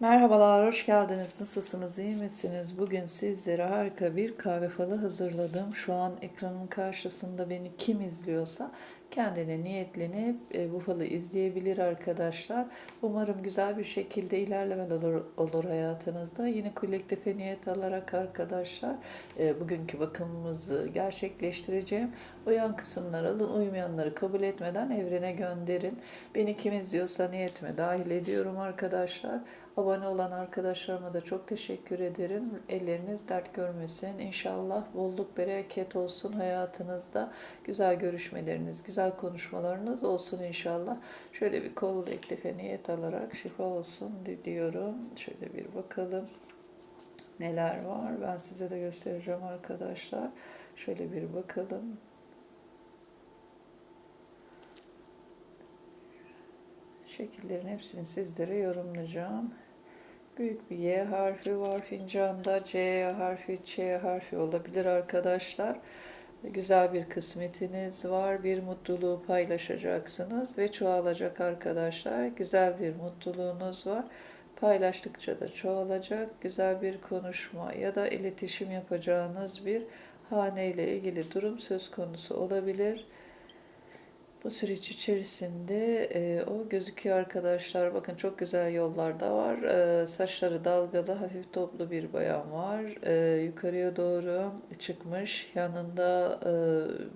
Merhabalar, hoş geldiniz. Nasılsınız, iyi misiniz? Bugün sizlere harika bir kahve falı hazırladım. Şu an ekranın karşısında beni kim izliyorsa kendine niyetlenip e, bu falı izleyebilir arkadaşlar. Umarım güzel bir şekilde ilerlemeler olur, olur hayatınızda. Yine kolektife niyet alarak arkadaşlar e, bugünkü bakımımızı gerçekleştireceğim. Uyan kısımları alın, uymayanları kabul etmeden evrene gönderin. Beni kim izliyorsa niyetime dahil ediyorum arkadaşlar. Abone olan arkadaşlarıma da çok teşekkür ederim. Elleriniz dert görmesin. İnşallah bolluk bereket olsun hayatınızda. Güzel görüşmeleriniz, güzel konuşmalarınız olsun inşallah. Şöyle bir kol eklife niyet alarak şifa olsun diliyorum. Şöyle bir bakalım neler var. Ben size de göstereceğim arkadaşlar. Şöyle bir bakalım. Şekillerin hepsini sizlere yorumlayacağım. Büyük bir Y harfi var fincanda. C harfi, Ç harfi olabilir arkadaşlar. Güzel bir kısmetiniz var. Bir mutluluğu paylaşacaksınız ve çoğalacak arkadaşlar. Güzel bir mutluluğunuz var. Paylaştıkça da çoğalacak. Güzel bir konuşma ya da iletişim yapacağınız bir hane ile ilgili durum söz konusu olabilir. Bu süreç içerisinde e, o gözüküyor arkadaşlar. Bakın çok güzel yollarda var. E, saçları dalgalı, hafif toplu bir bayan var. E, yukarıya doğru çıkmış. Yanında e,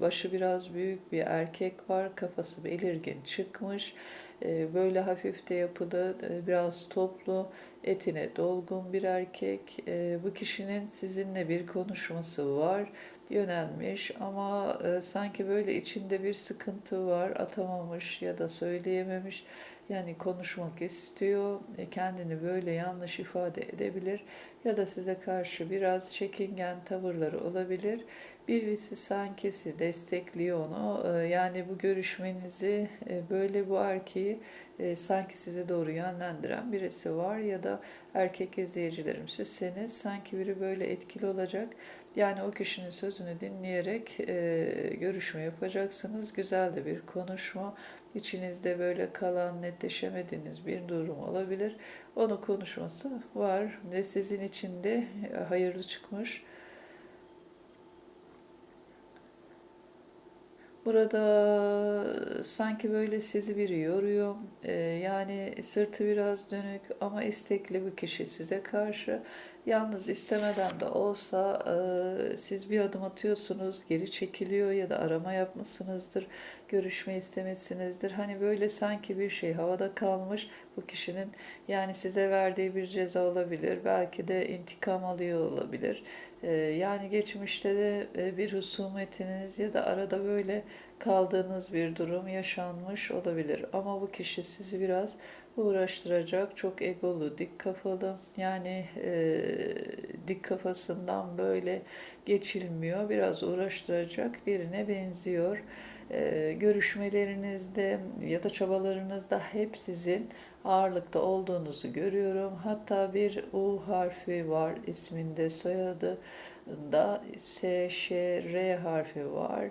başı biraz büyük bir erkek var. Kafası belirgin çıkmış. E, böyle hafif de yapılı, e, biraz toplu, etine dolgun bir erkek. E, bu kişinin sizinle bir konuşması var yönelmiş ama e, sanki böyle içinde bir sıkıntı var, atamamış ya da söyleyememiş. Yani konuşmak istiyor, e, kendini böyle yanlış ifade edebilir ya da size karşı biraz çekingen tavırları olabilir. Birisi sanki sizi destekliyor onu. E, yani bu görüşmenizi e, böyle bu erkeği e, sanki size doğru yönlendiren birisi var ya da erkek izleyicilerim sizseniz sanki biri böyle etkili olacak. Yani o kişinin sözünü dinleyerek e, görüşme yapacaksınız. Güzel de bir konuşma. İçinizde böyle kalan netleşemediğiniz bir durum olabilir. Onu konuşması var ve sizin için de hayırlı çıkmış. Burada sanki böyle sizi biri yoruyor. Ee, yani sırtı biraz dönük ama istekli bir kişi size karşı. Yalnız istemeden de olsa e, siz bir adım atıyorsunuz, geri çekiliyor ya da arama yapmışsınızdır, görüşme istemişsinizdir. Hani böyle sanki bir şey havada kalmış bu kişinin yani size verdiği bir ceza olabilir. Belki de intikam alıyor olabilir. E, yani geçmişte de e, bir husumetiniz ya da arada böyle kaldığınız bir durum yaşanmış olabilir. Ama bu kişi sizi biraz uğraştıracak. Çok egolu, dik kafalı. Yani e, dik kafasından böyle geçilmiyor. Biraz uğraştıracak birine benziyor. E, görüşmelerinizde ya da çabalarınızda hep sizin ağırlıkta olduğunuzu görüyorum. Hatta bir U harfi var isminde, soyadı da S, Ş, R harfi var.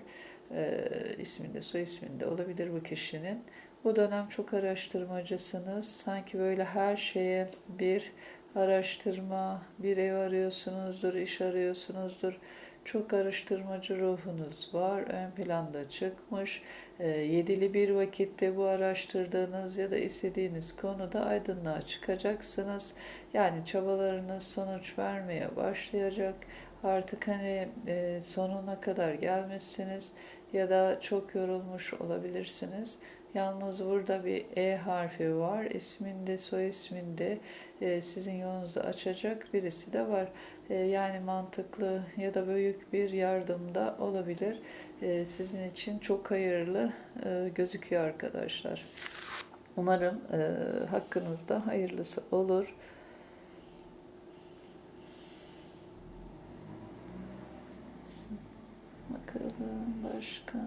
E, isminde, soy isminde olabilir bu kişinin. Bu dönem çok araştırmacısınız. Sanki böyle her şeye bir araştırma, bir ev arıyorsunuzdur, iş arıyorsunuzdur. Çok araştırmacı ruhunuz var. Ön planda çıkmış. E, yedili bir vakitte bu araştırdığınız ya da istediğiniz konuda aydınlığa çıkacaksınız. Yani çabalarınız sonuç vermeye başlayacak. Artık hani e, sonuna kadar gelmişsiniz ya da çok yorulmuş olabilirsiniz. Yalnız burada bir E harfi var. İsminde, soy isminde e, sizin yolunuzu açacak birisi de var. E, yani mantıklı ya da büyük bir yardım da olabilir. E, sizin için çok hayırlı e, gözüküyor arkadaşlar. Umarım e, hakkınızda hayırlısı olur. Bakalım başka.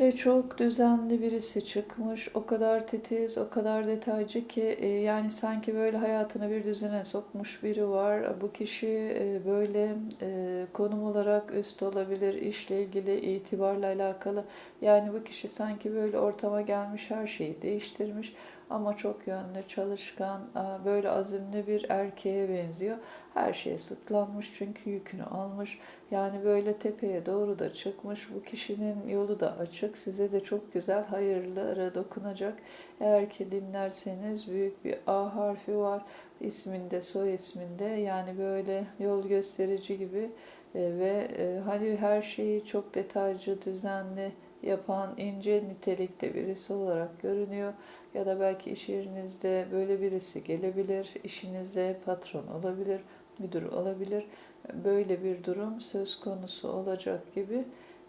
Böyle çok düzenli birisi çıkmış. O kadar titiz, o kadar detaycı ki e, yani sanki böyle hayatını bir düzene sokmuş biri var. Bu kişi e, böyle e, konum olarak üst olabilir, işle ilgili, itibarla alakalı. Yani bu kişi sanki böyle ortama gelmiş her şeyi değiştirmiş. Ama çok yönlü, çalışkan, e, böyle azimli bir erkeğe benziyor. Her şeye sıtlanmış çünkü yükünü almış. Yani böyle tepeye doğru da çıkmış. Bu kişinin yolu da açık. Size de çok güzel hayırlara dokunacak. Eğer ki dinlerseniz büyük bir A harfi var isminde, soy isminde. Yani böyle yol gösterici gibi e, ve e, hani her şeyi çok detaycı, düzenli yapan ince nitelikte birisi olarak görünüyor. Ya da belki iş yerinizde böyle birisi gelebilir, işinize patron olabilir, müdür olabilir. Böyle bir durum söz konusu olacak gibi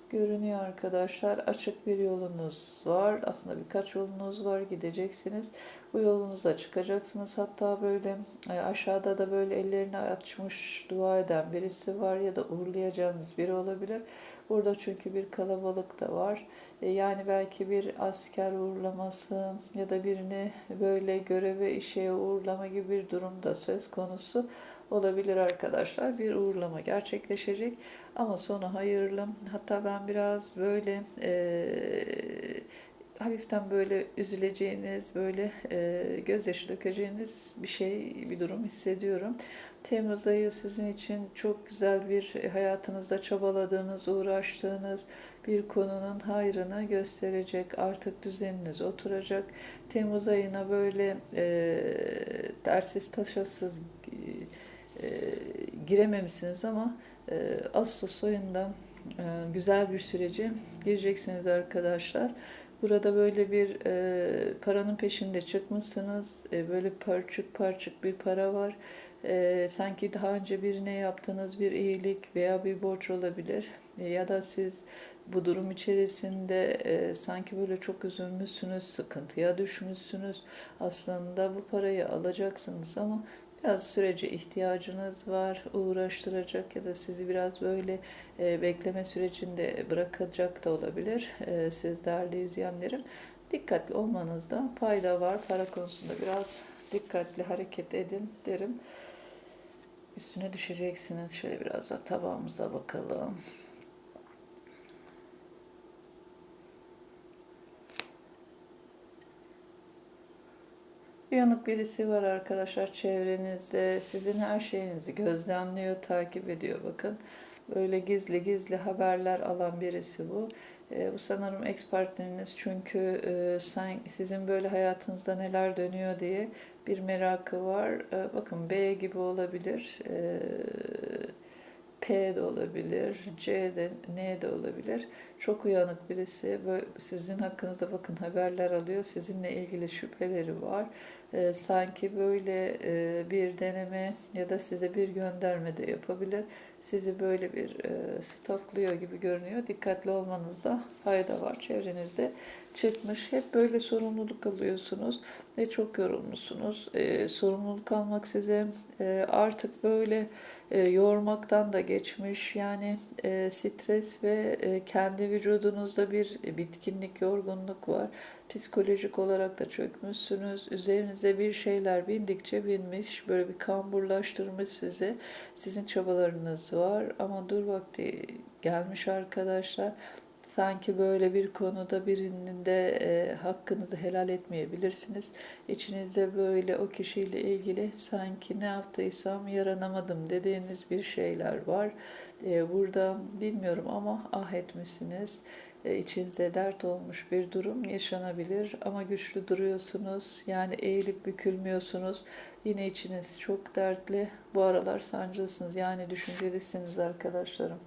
görünüyor arkadaşlar. Açık bir yolunuz var. Aslında birkaç yolunuz var. Gideceksiniz. Bu yolunuza çıkacaksınız. Hatta böyle e, aşağıda da böyle ellerini açmış dua eden birisi var ya da uğurlayacağınız biri olabilir. Burada çünkü bir kalabalık da var. E, Yani belki bir asker uğurlaması ya da birini böyle göreve işe uğurlama gibi bir durum da söz konusu olabilir arkadaşlar. Bir uğurlama gerçekleşecek ama sonu hayırlı. Hatta ben biraz böyle eee hafiften böyle üzüleceğiniz, böyle e, gözyaşı dökeceğiniz bir şey, bir durum hissediyorum. Temmuz ayı sizin için çok güzel bir hayatınızda çabaladığınız, uğraştığınız bir konunun hayrını gösterecek. Artık düzeniniz oturacak. Temmuz ayına böyle e, dersiz taşasız e, girememişsiniz ama e, Ağustos ayında e, güzel bir süreci gireceksiniz arkadaşlar. Burada böyle bir e, paranın peşinde çıkmışsınız. E, böyle parçık parçık bir para var. E, sanki daha önce birine yaptığınız bir iyilik veya bir borç olabilir. E, ya da siz bu durum içerisinde e, sanki böyle çok üzülmüşsünüz, sıkıntıya düşmüşsünüz. Aslında bu parayı alacaksınız ama Biraz sürece ihtiyacınız var, uğraştıracak ya da sizi biraz böyle e, bekleme sürecinde bırakacak da olabilir e, siz değerli izleyenlerim. Dikkatli olmanızda fayda var. Para konusunda biraz dikkatli hareket edin derim. Üstüne düşeceksiniz. Şöyle biraz da tabağımıza bakalım. Uyanık birisi var arkadaşlar çevrenizde. Sizin her şeyinizi gözlemliyor, takip ediyor. Bakın böyle gizli gizli haberler alan birisi bu. E, bu sanırım ex partneriniz çünkü e, sen, sizin böyle hayatınızda neler dönüyor diye bir merakı var. E, bakın B gibi olabilir. E, P de olabilir, C de, N de olabilir. Çok uyanık birisi. Böyle sizin hakkınızda bakın haberler alıyor. Sizinle ilgili şüpheleri var. Ee, sanki böyle e, bir deneme ya da size bir gönderme de yapabilir. Sizi böyle bir e, stokluyor gibi görünüyor. Dikkatli olmanızda fayda var. Çevrenizde çıkmış. Hep böyle sorumluluk alıyorsunuz ve çok yorulmuşsunuz. E, sorumluluk almak size e, artık böyle e, yormaktan da geçmiş. Yani e, stres ve e, kendi vücudunuzda bir bitkinlik, yorgunluk var. Psikolojik olarak da çökmüşsünüz. Üzerinize bir şeyler bindikçe binmiş. Böyle bir kamburlaştırmış sizi. Sizin çabalarınız var ama dur vakti gelmiş arkadaşlar sanki böyle bir konuda birinin de e, hakkınızı helal etmeyebilirsiniz. İçinizde böyle o kişiyle ilgili sanki ne yaptıysam yaranamadım dediğiniz bir şeyler var. E, burada bilmiyorum ama ah etmişsiniz. E, içinize dert olmuş bir durum yaşanabilir ama güçlü duruyorsunuz. Yani eğilip bükülmüyorsunuz. Yine içiniz çok dertli. Bu aralar sancılısınız. Yani düşüncelisiniz arkadaşlarım.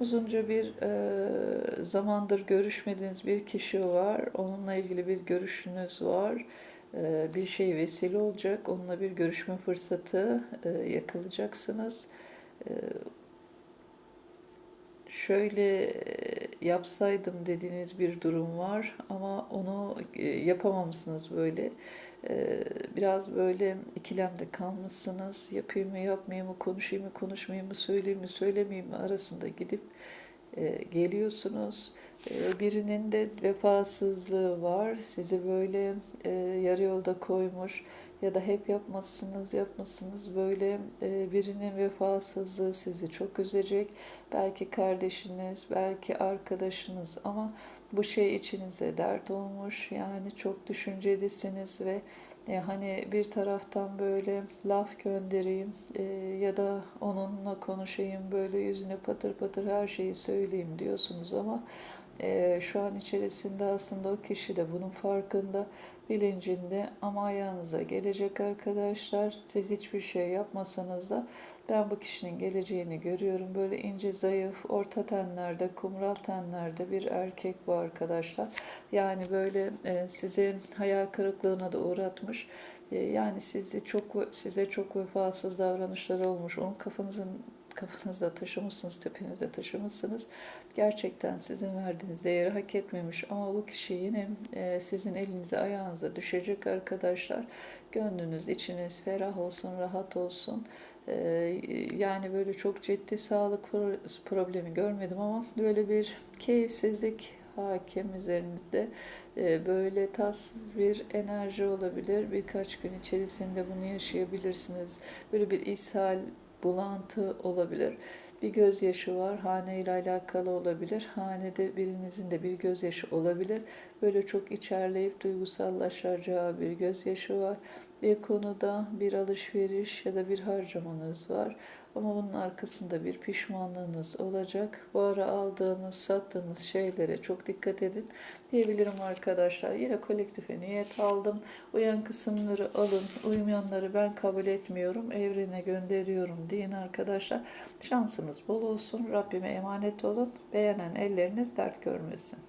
Uzunca bir e, zamandır görüşmediğiniz bir kişi var. Onunla ilgili bir görüşünüz var. E, bir şey vesile olacak. Onunla bir görüşme fırsatı e, yakalayacaksınız. E, şöyle yapsaydım dediğiniz bir durum var ama onu yapamamışsınız böyle. Biraz böyle ikilemde kalmışsınız. Yapayım mı yapmayayım mı, konuşayım mı konuşmayayım mı, söyleyeyim mi söylemeyeyim mi arasında gidip geliyorsunuz. Birinin de vefasızlığı var. Sizi böyle yarı yolda koymuş ya da hep yapmazsınız yapmasınız böyle e, birinin vefasızlığı sizi çok üzecek. Belki kardeşiniz, belki arkadaşınız ama bu şey içinize dert olmuş. Yani çok düşüncelisiniz ve e, hani bir taraftan böyle laf göndereyim e, ya da onunla konuşayım böyle yüzüne patır patır her şeyi söyleyeyim diyorsunuz ama e, şu an içerisinde aslında o kişi de bunun farkında bilincinde ama ayağınıza gelecek arkadaşlar. Siz hiçbir şey yapmasanız da ben bu kişinin geleceğini görüyorum. Böyle ince, zayıf, orta tenlerde, kumral tenlerde bir erkek bu arkadaşlar. Yani böyle e, sizi hayal kırıklığına da uğratmış. E, yani sizi çok size çok vefasız davranışlar olmuş. Onun kafanızın kafanızda taşımışsınız, tepenizde taşımışsınız. Gerçekten sizin verdiğiniz değeri hak etmemiş ama bu kişi yine e, sizin elinize ayağınıza düşecek arkadaşlar. Gönlünüz, içiniz ferah olsun, rahat olsun. E, yani böyle çok ciddi sağlık pro- problemi görmedim ama böyle bir keyifsizlik hakim üzerinizde. E, böyle tatsız bir enerji olabilir. Birkaç gün içerisinde bunu yaşayabilirsiniz. Böyle bir ishal, bulantı olabilir. Bir gözyaşı var. Hane ile alakalı olabilir. Hanede birinizin de bir gözyaşı olabilir. Böyle çok içerleyip duygusallaşacağı bir gözyaşı var. Bir konuda bir alışveriş ya da bir harcamanız var. Ama bunun arkasında bir pişmanlığınız olacak. Bu ara aldığınız, sattığınız şeylere çok dikkat edin diyebilirim arkadaşlar. Yine kolektife niyet aldım. Uyan kısımları alın. Uymayanları ben kabul etmiyorum. Evrene gönderiyorum deyin arkadaşlar. Şansınız bol olsun. Rabbime emanet olun. Beğenen elleriniz dert görmesin.